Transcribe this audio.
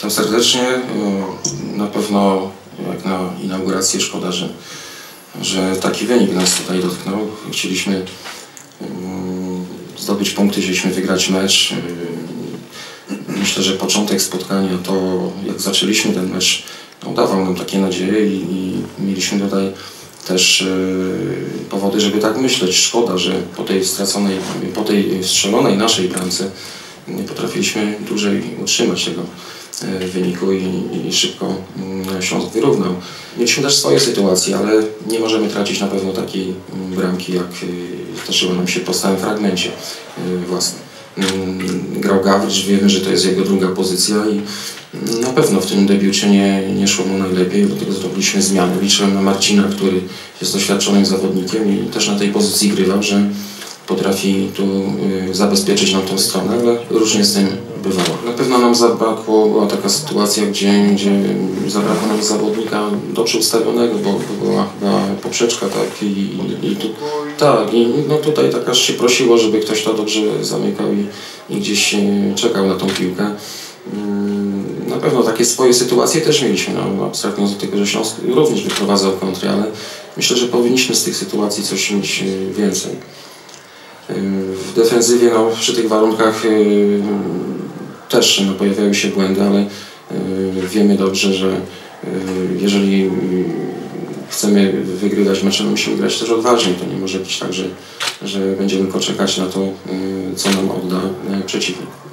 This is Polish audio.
Witam serdecznie. Na pewno jak na inaugurację szkoda, że, że taki wynik nas tutaj dotknął. Chcieliśmy zdobyć punkty, chcieliśmy wygrać mecz. Myślę, że początek spotkania to jak zaczęliśmy ten mecz no, dawał nam takie nadzieje i, i mieliśmy tutaj też yy, powody, żeby tak myśleć. Szkoda, że po tej straconej, po tej strzelonej naszej bramce nie potrafiliśmy dłużej utrzymać tego e, wyniku i, i szybko mm, Śląsk wyrównał. Mieliśmy też swoje sytuacje, ale nie możemy tracić na pewno takiej mm, bramki, jak zdarzyło nam się po stałym fragmencie e, własnym. Mm, grał Gawrycz, wiemy, że to jest jego druga pozycja i na pewno w tym debiucie nie, nie szło mu najlepiej, dlatego zrobiliśmy zmianę. Liczyłem na Marcina, który jest doświadczonym zawodnikiem i też na tej pozycji grywał, że potrafi tu y, zabezpieczyć nam tą stronę, ale różnie z tym bywało. Na pewno nam zabrakło, była taka sytuacja, gdzie, gdzie zabrakło nam zawodnika dobrze ustawionego, bo, bo była chyba poprzeczka, tak, i, i tu, tak, i no tutaj tak aż się prosiło, żeby ktoś to dobrze zamykał i, i gdzieś czekał na tą piłkę. Mm, na pewno takie swoje sytuacje też mieliśmy, no, abstrahując od tego, że Śląsk również wyprowadzał kontry, ale myślę, że powinniśmy z tych sytuacji coś mieć y, więcej. W defensywie no, przy tych warunkach y, też no, pojawiają się błędy, ale y, wiemy dobrze, że y, jeżeli chcemy wygrywać mecze, no musimy grać też odważnie. To nie może być tak, że, że będziemy poczekać na to, co nam odda przeciwnik.